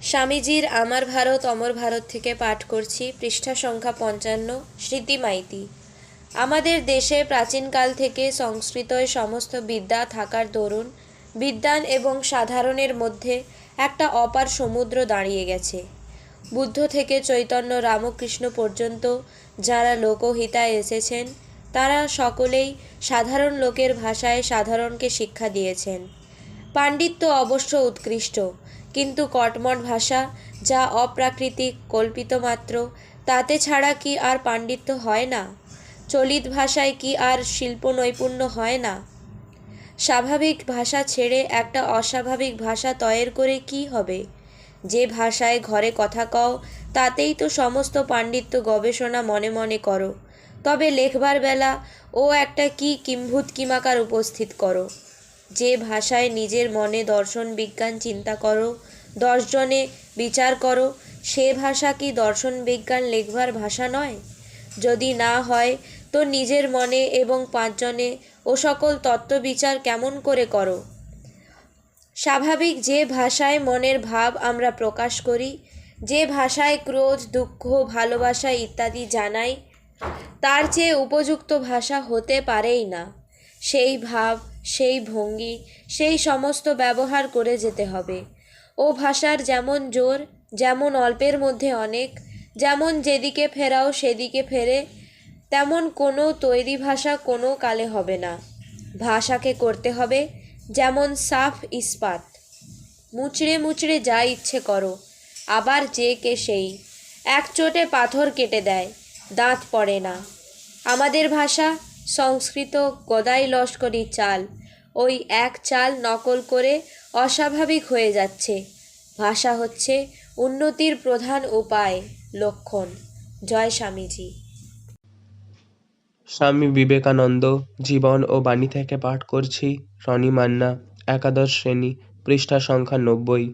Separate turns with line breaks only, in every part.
স্বামীজির আমার ভারত, অমর ভারত থেকে পাঠ করছি, পৃষ্ঠা সংখ্যা পঞ্চান্ন, স্মৃতি মাইতি। আমাদের দেশে প্রাচীনকাল থেকে সংস্কৃতয় সমস্ত বিদ্যা থাকার দরুন বিদ্বান এবং সাধারণের মধ্যে একটা অপার সমুদ্র দাঁড়িয়ে গেছে। বুদ্ধ থেকে চৈতন্য রামকৃষ্ণ পর্যন্ত যারা লোকহিতায় এসেছেন, তারা সকলেই সাধারণ লোকের ভাষায় সাধারণকে শিক্ষা দিয়েছেন। পাণ্ডিত্য অবশ্য উৎকৃষ্ট কিন্তু কটমট ভাষা যা অপ্রাকৃতিক, কল্পিত মাত্র, তাতে ছাড়া কি আর পাণ্ডিত্য হয় না? চলিত ভাষায় কি আর শিল্প নৈপুণ্য হয় না? স্বাভাবিক ভাষা ছেড়ে একটা অস্বাভাবিক ভাষা তয়ের করে কি হবে? যে ভাষায় ঘরে কথা কও, তাতেই তো সমস্ত পাণ্ডিত্য গবেষণা মনে মনে করো। তবে লেখবার বেলা ও একটা কি কিম্ভূত কিমাকার উপস্থিত করো। যে ভাষায় নিজের মনে দর্শন বিজ্ঞান চিন্তা করো, দশজনে বিচার করো, সে ভাষা কি দর্শন বিজ্ঞান লেখবার ভাষা নয়? যদি না হয়, তো নিজের মনে এবং পাঁচজনে ও সকল তত্ত্ববিচার কেমন করে করো? স্বাভাবিক যে ভাষায় মনের ভাব আমরা প্রকাশ করি, যে ভাষায় ক্রোধ, দুঃখ, ভালোবাসা ইত্যাদি জানাই, তার চেয়ে উপযুক্ত ভাষা হতে পারেই না। সেই ভাব, সেই ভঙ্গি, সেই সমস্ত ব্যবহার করে যেতে হবে। ও ভাষার যেমন জোর, যেমন অল্পের মধ্যে অনেক, যেমন যেদিকে ফেরাও সেদিকে ফেরে, তেমন কোনো তৈরি ভাষা কোনো কালে হবে না। ভাষাকে করতে হবে যেমন সাফ ইস্পাত। মুচড়ে মুচড়ে যা ইচ্ছে করো, আবার যে কে সেই। এক চোটে পাথর কেটে দেয়, দাঁত পড়ে না। আমাদের ভাষা সংস্কৃত গদাই লস্করি চাল। ওই এক চাল নকল করে অস্বাভাবিক হয়ে যাচ্ছে। ভাষা হচ্ছে উন্নতির প্রধান উপায়, লক্ষণ। জয় স্বামীজি।
স্বামী বিবেকানন্দ, জীবন ও বাণী থেকে পাঠ করছি রনি মান্না, একাদশ শ্রেণি, পৃষ্ঠা সংখ্যা নব্বই।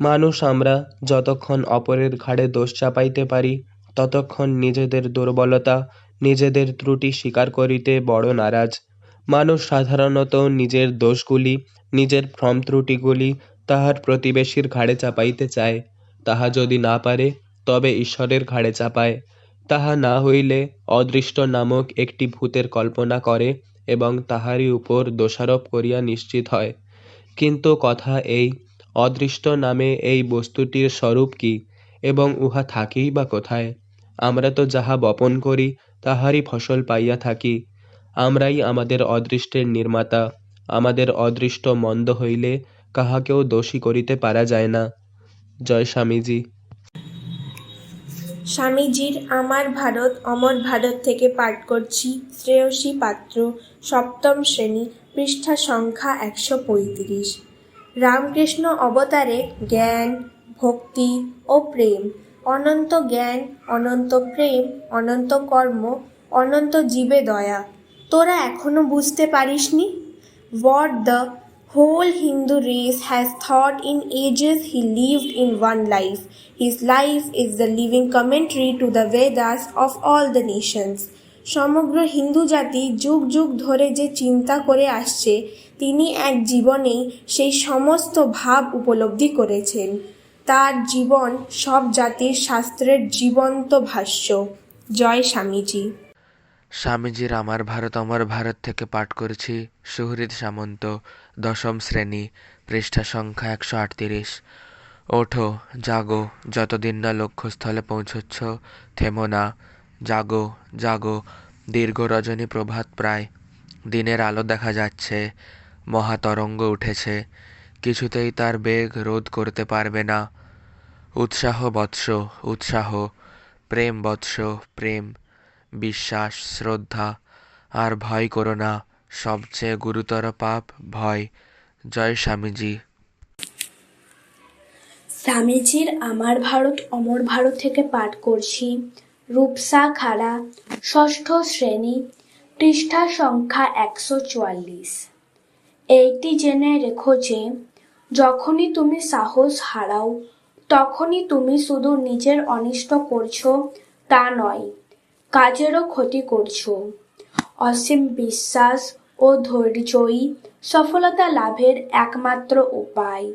মানুষ আমরা যতক্ষণ অপরের ঘাড়ে দোষ চাপাইতে পারি, ততক্ষণ নিজেদের দুর্বলতা নিজেদের ত্রুটি স্বীকার করিতে বড় নারাজ। মানুষ সাধারণত নিজের দোষগুলি, নিজের ভ্রম ত্রুটিগুলি তাহার প্রতিবেশীর ঘাড়ে চাপাইতে চায়। তাহা যদি না পারে, তবে ঈশ্বরের ঘাড়ে চাপায়। তাহা না হইলে অদৃষ্ট নামক একটি ভূতের কল্পনা করে এবং তাহারই উপর দোষারোপ করিয়া নিশ্চিত হয়। কিন্তু কথা এই, অদৃষ্ট নামে এই বস্তুটির স্বরূপ কি এবং উহা থাকেই বা কোথায়? আমরা তো যাহা বপন করি তাহারই ফসল পাইয়া থাকি। আমরাই আমাদের অদৃষ্টের নির্মাতা। আমাদের অদৃষ্ট মন্দ হইলে কাহাকেও দোষী করিতে পারা যায় না। জয় স্বামীজি।
স্বামীজির আমার ভারত, অমর ভারত থেকে পাঠ করছি। শ্রেয়সী পাত্র, সপ্তম শ্রেণি, পৃষ্ঠা সংখ্যা একশো পঁয়ত্রিশ। রামকৃষ্ণ অবতারে জ্ঞান, ভক্তি ও প্রেম অনন্ত জ্ঞান, অনন্ত প্রেম, অনন্ত কর্ম, অনন্ত জীবে দয়া। তোরা এখনও বুঝতে পারিসনি? What the whole Hindu race has thought in ages he lived in one life his life is the living commentary to the Vedas of all the nations সমগ্র হিন্দু জাতি যুগ যুগ ধরে যে চিন্তা করে আসছে, তিনি এক জীবনেই সেই সমস্ত ভাব উপলব্ধি করেছেন। তার জীবন সব জাতির শাস্ত্রের জীবন্ত ভাষ্য। জয় স্বামীজি।
স্বামীজির আমার ভারত আমার ভারত থেকে পাঠ করেছি সুহৃদ সামন্ত, দশম শ্রেণি, পৃষ্ঠা সংখ্যা একশো আটত্রিশ। ওঠো, জাগো, যতদিন না লক্ষ্যস্থলে পৌঁছচ্ছ, থেমো না। জাগো জাগো, দীর্ঘ রজনী প্রভাত প্রায়। দিনের আলো দেখা যাচ্ছে মহাতরঙ্গ উঠেছে। কিছুতেই তার বেগ রোধ করতে পারবে না। উৎসাহ বৎস, উৎসাহ, প্রেম বৎস, প্রেম, বিশ্বাস, শ্রদ্ধা, আর ভয় করো না, সবচেয়ে গুরুতর পাপ ভয়। জয় স্বামীজি।
স্বামীজির আমার ভারত, অমর ভারত থেকে পাঠ করছি। রূপসা খাড়া, ষষ্ঠ শ্রেণি, পৃষ্ঠা সংখ্যা একশো চুয়াল্লিশ। এইটি জেনে রেখো যে, যখনই তুমি সাহস হারাও, তখনই তুমি শুধু নিজের অনিষ্ট করছ, তা নয়, কাজেরও ক্ষতি করছ। অসীম বিশ্বাস ও ধৈর্যই সফলতা লাভের একমাত্র উপায়।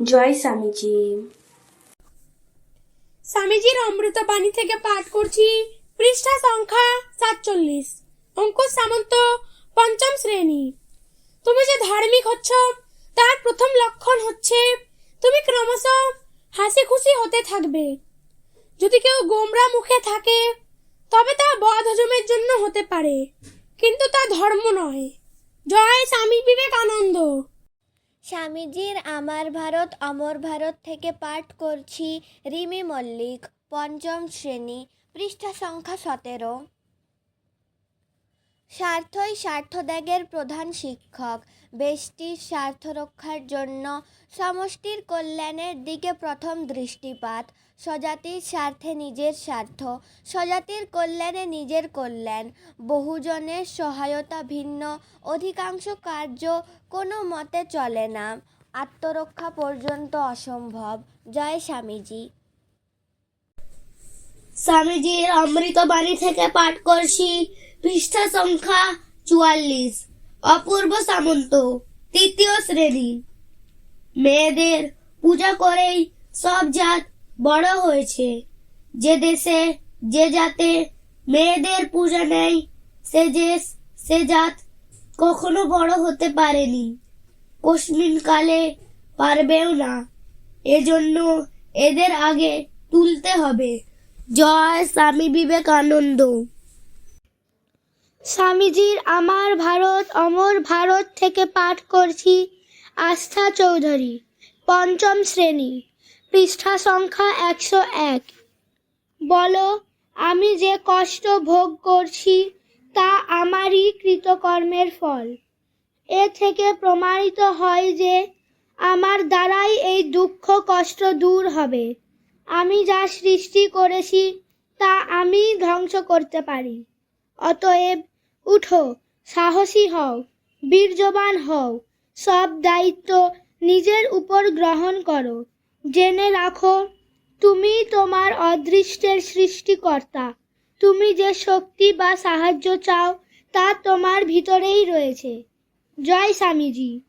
জয় স্বামীজি।
স্বামীজির অমৃতবাণী থেকে পাঠ করছি, পৃষ্ঠা সংখ্যা সাতচল্লিশ অঙ্কুশ সামন্ত, পঞ্চম শ্রেণি। তুমি যে ধার্মিক হচ্ছ, তার প্রথম লক্ষণ হচ্ছে তুমি ক্রমশ হাসি খুশি হতে থাকবে। যদি কেউ গোমরা মুখে থাকে, তবে তা বদ হজমের জন্য হতে পারে, কিন্তু তা ধর্ম নয়। জয় স্বামী বিবেকানন্দ।
স্বামীজির আমার ভারত, অমর ভারত থেকে পাঠ করছি রিমি মল্লিক, পঞ্চম শ্রেণি, পৃষ্ঠা সংখ্যা সতেরো। স্বার্থই স্বার্থত্যাগের প্রধান শিক্ষক। ব্যষ্টির স্বার্থ রক্ষার জন্য সমষ্টির কল্যাণের দিকে প্রথম দৃষ্টিপাত। স্বজাতির স্বার্থে নিজের স্বার্থ, স্বজাতির কল্যাণে নিজের কল্যাণ। বহুজনের সহায়তা ভিন্ন, অধিকাংশ কার্য কোনো মতে চলে না। আত্মরক্ষা পর্যন্ত অসম্ভব। জয় স্বামীজি।
স্বামীজির অমৃতবাণী থেকে পাঠ করছি। পৃষ্ঠা সংখ্যা চুয়াল্লিশ, অপূর্ব সামন্ত, তৃতীয় শ্রেণি। মেয়েদের পূজা করেই সব জাত বড় হয়েছে। যে দেশে যে জাতে মেয়েদের পূজা নেই, সে দেশ, সে জাত কখনো বড় হতে পারেনি। কস্মিন কালে পারবেও না। এজন্য এদের আগে তুলতে হবে। জয় স্বামী বিবেকানন্দ। স্বামীজির আমার ভারত, অমর ভারত থেকে পাঠ করছি। আস্থা চৌধুরী, পঞ্চম শ্রেণি, পৃষ্ঠা সংখ্যা একশো এক। বলো, আমি যে কষ্ট ভোগ করছি, তা আমারই কৃতকর্মের ফল। এ থেকে প্রমাণিত হয় যে, আমার দ্বারাই এই দুঃখ কষ্ট দূর হবে। আমি যা সৃষ্টি করেছি, তা আমি ধ্বংস করতে পারি। অতএব উঠো, সাহসী হও, বীর্যবান হও। সব দায়িত্ব নিজের উপর গ্রহণ করো। জেনে রাখো, তুমি তোমার অদৃষ্টের সৃষ্টিকর্তা। তুমি যে শক্তি বা সাহায্য চাও, তা তোমার ভিতরেই রয়েছে। জয় স্বামীজি।